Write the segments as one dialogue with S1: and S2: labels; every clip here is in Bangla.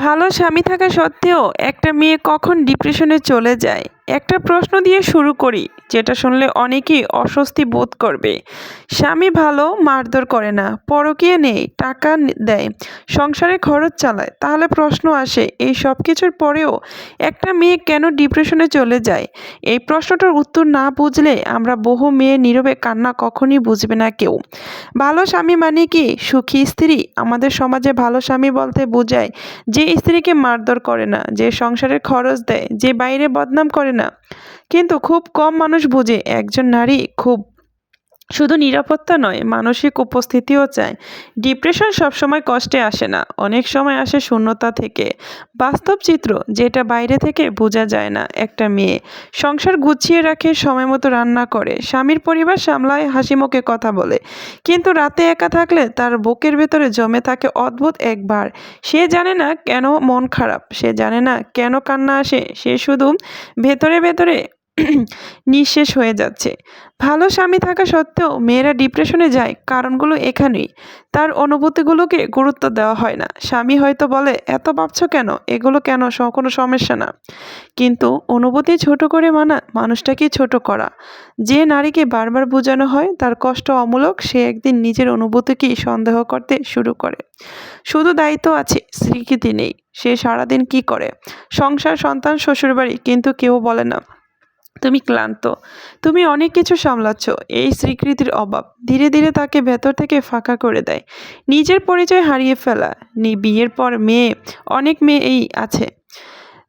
S1: ভালো স্বামী থাকা সত্ত্বেও একটা মেয়ে কখন ডিপ্রেশনে চলে যায়? একটা প্রশ্ন দিয়ে শুরু করি, যেটা শুনলে অনেকেই অস্বস্তি বোধ করবে। স্বামী ভালো, মারধর করে না, পরকীয় নেই, টাকা দেয়, সংসারে খরচ চালায়। তাহলে প্রশ্ন আসে, এই সব কিছুর পরেও একটা মেয়ে কেন ডিপ্রেশনে চলে যায়? এই প্রশ্নটার উত্তর না বুঝলে আমরা বহু মেয়ে নীরবে কান্না কখনই বুঝবে না কেউ। ভালো স্বামী মানে কি? সুখী স্ত্রী। আমাদের সমাজে ভালো স্বামী বলতে বোঝায় যে স্ত্রীকে মারধর করে না, যে সংসারের খরচ দেয়, যে বাইরে বদনাম করে না। কিন্তু খুব কম মানুষ বোঝে একজন নারী খুব শুধু নিরাপত্তা নয়, মানসিক উপস্থিতিও চায়। ডিপ্রেশন সবসময় কষ্টে আসে না, অনেক সময় আসে শূন্যতা থেকে। বাস্তব চিত্র, যেটা বাইরে থেকে বোঝা যায় না, একটা মেয়ে। সংসার গুছিয়ে রাখে, সময় মতো রান্না করে। স্বামীর পরিবার সামলায়, হাসি মুখে কথা বলে। কিন্তু রাতে একা থাকলে তার বুকের ভেতরে জমে থাকে অদ্ভুত একবার সে জানে না কেন মন খারাপ, সে জানে না কেন কান্না আসে। সে শুধু ভেতরে ভেতরে নিঃশেষ হয়ে যাচ্ছে। ভালো স্বামী থাকা সত্ত্বেও মেয়েরা ডিপ্রেশনে যায়, কারণগুলো এখানেই। তার অনুভূতিগুলোকে গুরুত্ব দেওয়া হয় না। স্বামী হয়তো বলে, এত ভাবছ কেন? এগুলো কেন? কোনো সমস্যা না। কিন্তু অনুভূতি ছোট করে মানা মানুষটাকে ছোট করা। যে নারীকে বারবার বোঝানো হয়, তার কষ্ট অমূলক, সে একদিন নিজের অনুভূতিকেই সন্দেহ করতে শুরু করে। শুধু দায়িত্ব আছে, স্বীকৃতি নেই। সে সারাদিন কি করে? সংসার, সন্তান, শ্বশুরবাড়ি, কিন্তু কেউ বলে না। তুমি ক্লান্ত। তুমি অনেক কিছু সামলাচ্ছ, এই স্বীকৃতির অভাব। ধীরে ধীরে তাকে ভেতর থেকে ফাঁকা করে দেয়। নিজের পরিচয় হারিয়ে ফেলা। নি বিয়ের পর মেয়ে, অনেক মেয়েই আছে।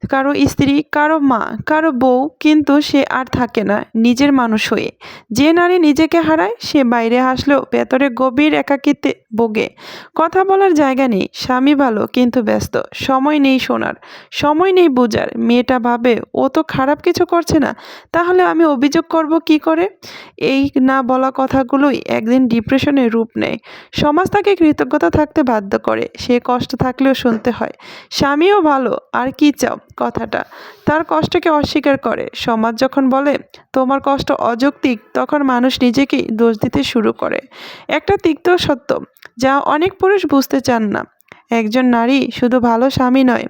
S1: কারও স্ত্রী, কারও মা, কারও বউ, কিন্তু সে আর থাকে না নিজের মানুষ হয়ে। যে নারী নিজেকে হারায়, সে বাইরে হাসলেও ভেতরে গভীর একাকিত্বে ভোগে। কথা বলার জায়গা নেই, স্বামী ভালো কিন্তু ব্যস্ত, সময় নেই শোনার, সময় নেই বোঝার। মেয়েটা ভাবে, ও তো খারাপ কিছু করছে না, তাহলে আমি অভিযোগ করব কি করে? এই না বলা কথাগুলোই একদিন ডিপ্রেশনের রূপ নেয়। সমাজ তাকে কৃতজ্ঞতা থাকতে বাধ্য করে, সে কষ্ট থাকলেও শুনতে হয়, স্বামীও ভালো, আর কি চাও? কথাটা। তার কষ্টকে অস্বীকার করে। সমাজ যখন বলে, তোমার কষ্ট অযৌক্তিক, তখন মানুষ নিজেকেই দোষ দিতে শুরু করে। একটা তিক্ত সত্য, যা অনেক পুরুষ বুঝতে চান না। একজন নারী শুধু ভালো স্বামী নয়,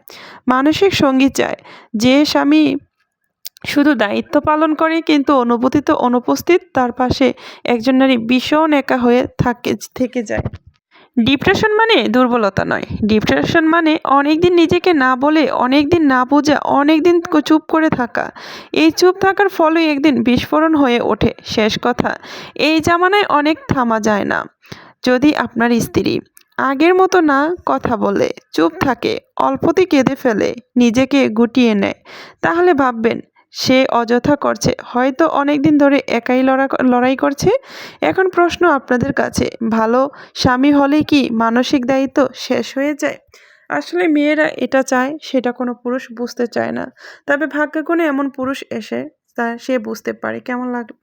S1: মানসিক সঙ্গী চায়। যে স্বামী শুধু দায়িত্ব পালন করে, কিন্তু অনুভূতিতে অনুপস্থিত, তার পাশে একজন নারী ভীষণ একা হয়ে থাকে, থেকে যায়। ডিপ্রেশন মানে দুর্বলতা নয়। ডিপ্রেশন মানে অনেক দিন নিজেকে না বলে অনেক দিন না বোঝা অনেক দিন চুপ করে থাকা। এই চুপ থাকার ফলে একদিন বিস্ফোরণ হয়ে ওঠে। শেষ কথা, এই জামানায় অনেক থামা যায় না। যদি আপনার স্ত্রী আগের মতো না কথা বলে, চুপ থাকে অল্পতে কেঁদে ফেলে, নিজেকে গুটিয়ে নেয়, তাহলে ভাববেন সে অযথা করছে। হয়তো অনেক দিন ধরে একাই লড়া লড়াই করছে। এখন প্রশ্ন আপনাদের কাছে, ভালো স্বামী হলে কি মানসিক দায়িত্ব শেষ হয়ে যায়? আসলে মেয়েরা এটা চায়, সেটা কোনো পুরুষ বুঝতে চায় না। তবে ভাগ্যগুণে এমন পুরুষ এসে তা সে বুঝতে পারে। কেমন লাগে